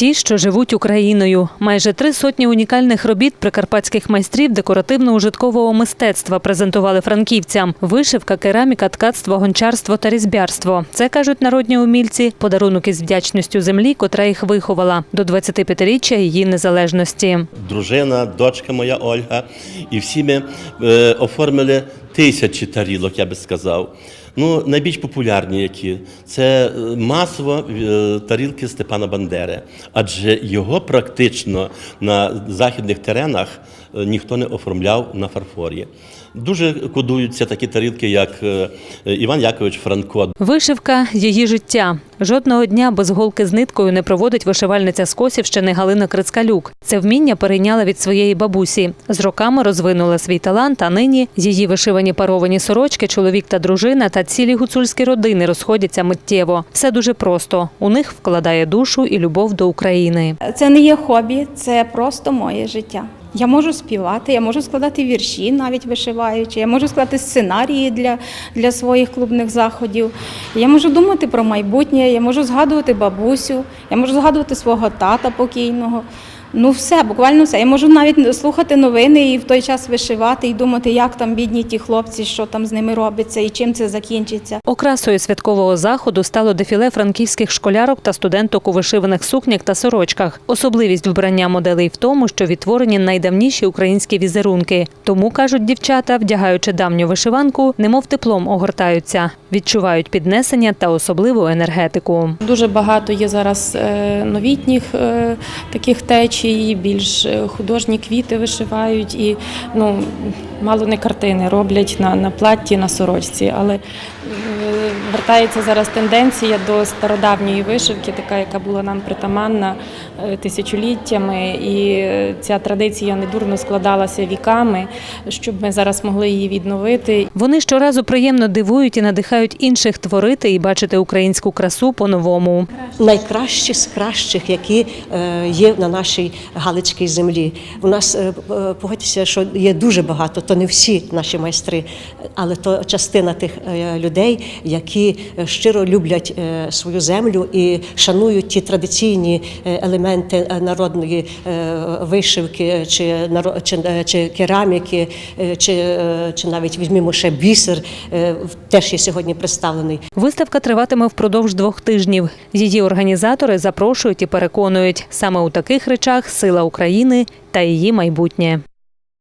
Ті, що живуть Україною. Майже три сотні унікальних робіт прикарпатських майстрів декоративно-ужиткового мистецтва презентували франківцям. Вишивка, кераміка, ткацтво, гончарство та різьбярство. Це кажуть народні умільці, подарунок із вдячністю землі, котра їх виховала до 25-річчя її незалежності. дружина, дочка моя Ольга, і всі ми е, оформили тисячі тарілок, я би сказав. Ну, найбільш популярні які це е, масово е, тарілки Степана Бандери, адже його практично на західних теренах е, ніхто не оформляв на фарфорі. Дуже кодуються такі тарілки, як Іван Якович Франко, Вишивка її життя. Жодного дня без голки з ниткою не проводить вишивальниця з Косівщини Галина Крицкалюк. Це вміння перейняла від своєї бабусі. З роками розвинула свій талант, а нині її вишивані паровані сорочки, чоловік та дружина та цілі гуцульські родини розходяться миттєво. Все дуже просто. У них вкладає душу і любов до України. Це не є хобі, це просто моє життя. Я можу співати, я можу складати вірші, навіть вишиваючи, я можу складати сценарії для, для своїх клубних заходів. Я можу думати про майбутнє, я можу згадувати бабусю, я можу згадувати свого тата покійного. Ну, все, буквально все. Я можу навіть слухати новини і в той час вишивати і думати, як там бідні ті хлопці, що там з ними робиться і чим це закінчиться. Окрасою святкового заходу стало дефіле франківських школярок та студенток у вишиваних сукнях та сорочках. Особливість вбрання моделей в тому, що відтворені найдавніші українські візерунки. Тому кажуть дівчата, вдягаючи давню вишиванку, немов теплом огортаються, відчувають піднесення та особливу енергетику. Дуже багато є зараз е, новітніх е, таких течій, більш е, художні квіти вишивають і ну, мало не картини роблять на, на платті, на сорочці. Але е, вертається зараз тенденція до стародавньої вишивки, така, яка була нам притаманна е, тисячоліттями. І е, ця традиція недурно складалася віками, щоб ми зараз могли її відновити Вони щоразу приємно дивують і надихають інших творити і бачити українську красу по-новому. найкращі з кращих, які е, є на нашій Галицькій землі. У нас погодьтеся, що є дуже багато, то не всі наші майстри, але то частина тих людей, які е, щиро люблять е, свою землю і шанують ті традиційні е, елементи народної вишивки чи чи, чи кераміки, чи, чи навіть візьмімо ще бісер, теж є сьогодні представлений. Виставка триватиме впродовж двох тижнів. Її організатори запрошують і переконують, саме у таких речах сила України та її майбутнє.